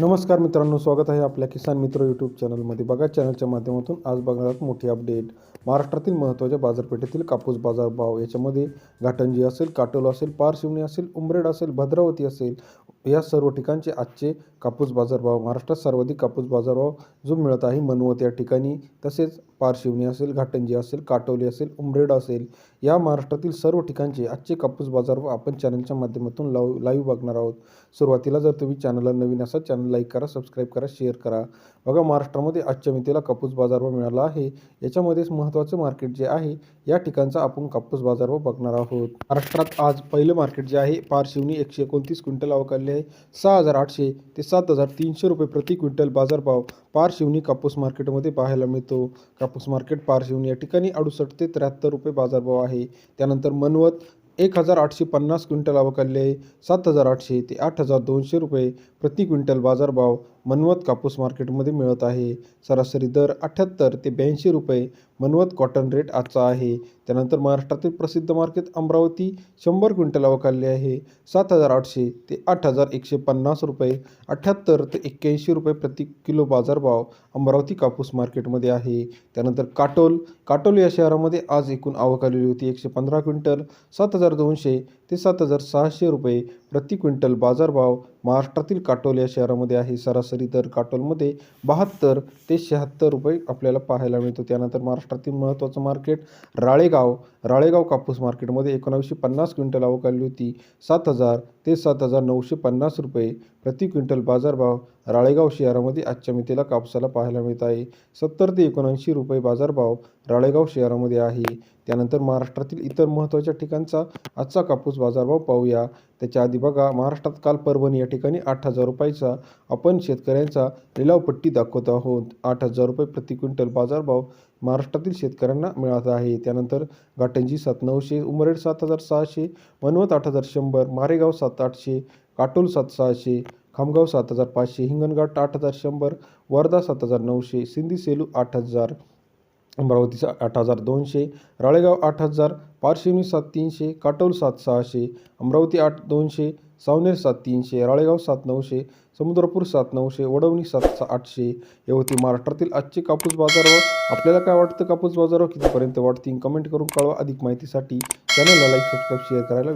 नमस्कार मित्रांनो स्वागत आहे आपल्या किसान मित्र यूट्यूब चॅनलमध्ये. बघा चॅनलच्या माध्यमातून आज बघणार मोठी अपडेट महाराष्ट्रातील महत्त्वाच्या बाजारपेठेतील कापूस बाजार भाव. याच्यामध्ये घाटंजी असेल काटोल असेल पारशिवनी असेल उमरेड असेल भद्रावती असेल या सर्व ठिकाणचे आजचे कापूस बाजारभाव महाराष्ट्रात सर्वाधिक कापूस बाजारभाव जो मिळत आहे मनवत या ठिकाणी. तसेच पारशिवनी असेल घाटंजी असेल काटोली असेल उमरेड असेल या महाराष्ट्रातील सर्व ठिकाणचे आजचे कापूस बाजारभाव आपण चॅनलच्या माध्यमातून लाव लाईव्ह बघणार आहोत. सुरुवातीला जर तुम्ही चॅनलला नवीन असाल चॅनल लाईक करा सबस्क्राईब करा शेअर करा. बघा महाराष्ट्रामध्ये आजच्या मितीला कापूस बाजारभाव मिळाला आहे. याच्यामध्येच महत्त्वाचं मार्केट जे आहे या ठिकाणचा आपण कापूस बाजारभाव बघणार आहोत. महाराष्ट्रात आज पहिलं मार्केट जे आहे पारशिवनी एकशे एकोणतीस क्विंटल अवकाळले आहे. सहा हजार आठशे ते सात हजार तीनशे रुपये प्रति क्विंटल बाजारभाव पारशिवनी कापूस मार्केटमध्ये पाहायला मिळतो. कापूस मार्केट पारशिवनी या ठिकाणी अडुसष्ट ते त्र्याहत्तर रुपये बाजारभाव आहे. त्यानंतर मनवत एक हजार आठशे पन्नास क्विंटल अवकाळले आहे. सात हजार आठशे ते आठ हजार दोनशे रुपये प्रति क्विंटल बाजारभाव मनवत कापूस मार्केटमध्ये मिळत आहे. सरासरी दर अठ्ठ्याहत्तर ते ब्याऐंशी रुपये मनवत कॉटन रेट आजचा आहे. त्यानंतर महाराष्ट्रातील प्रसिद्ध मार्केट अमरावती शंभर क्विंटल अवकाळले आहे. सात हजार आठशे ते आठ हजार एकशे पन्नास रुपये अठ्ठ्याहत्तर ते एक्क्याऐंशी रुपये प्रति किलो बाजारभाव अमरावती कापूस मार्केटमध्ये आहे. त्यानंतर काटोल काटोल या शहरामध्ये आज एकूण आवक आलेली होती एकशे पंधरा क्विंटल सात हजार दोनशे ते सात हजार सहाशे रुपये प्रति क्विंटल बाजारभाव महाराष्ट्रातील काटोल या शहरामध्ये आहे. सरासरी दर काटोलमध्ये बहात्तर ते शहात्तर रुपये आपल्याला पाहायला मिळतो. त्यानंतर महाराष्ट्रातील महत्त्वाचं मार्केट राळेगाव. राळेगाव कापूस मार्केटमध्ये एकोणावीसशे पन्नास क्विंटल आवक आली होती. सात हजार ते सात हजार नऊशे पन्नास रुपये प्रति क्विंटल बाजारभाव राळेगाव शहरामध्ये आजच्या मितीला कापसाला पाहायला मिळत आहे. सत्तर ते एकोणऐंशी रुपये बाजारभाव राळेगाव शहरामध्ये आहे. त्यानंतर महाराष्ट्रातील इतर महत्त्वाच्या ठिकाणचा आजचा कापूस बाजारभाव पाहूया. त्याच्या आधी बघा महाराष्ट्रात काल परभणी या ठिकाणी ठिकाणी आठ हजार रुपयाचा आपण शेतकऱ्यांचा लिलावपट्टी दाखवत आहोत. आठ हजार रुपये प्रति क्विंटल बाजारभाव महाराष्ट्रातील शेतकऱ्यांना मिळत आहे. त्यानंतर घाटंजी सात नऊशे उमरेड सात हजार सहाशे मनवत आठ हजार शंभर मारेगाव सात आठशे काटोल सात सहाशे खामगाव सात हजार पाचशे हिंगणघाट आठ हजार शंभर वर्धा सात हजार नऊशे सिंधी सेलू आठ हजार अमरावतीचा आठ हजार दोनशे राळेगाव आठ हजार पारशिवनी सात तीनशे काटोल सात सहाशे अमरावती आठ दोनशे सावनेर सात तीनशे राळेगाव सात नऊशे समुद्रपूर सात नऊशे वडवणी सात आठशे हे होते महाराष्ट्रातील आजचे कापूस बाजारावर आपल्याला काय वाटतं? कापूस बाजारावर कितीपर्यंत वाटतील कमेंट करून कळवा. अधिक माहितीसाठी चॅनलला लाईक सबस्क्राईब शेअर करायला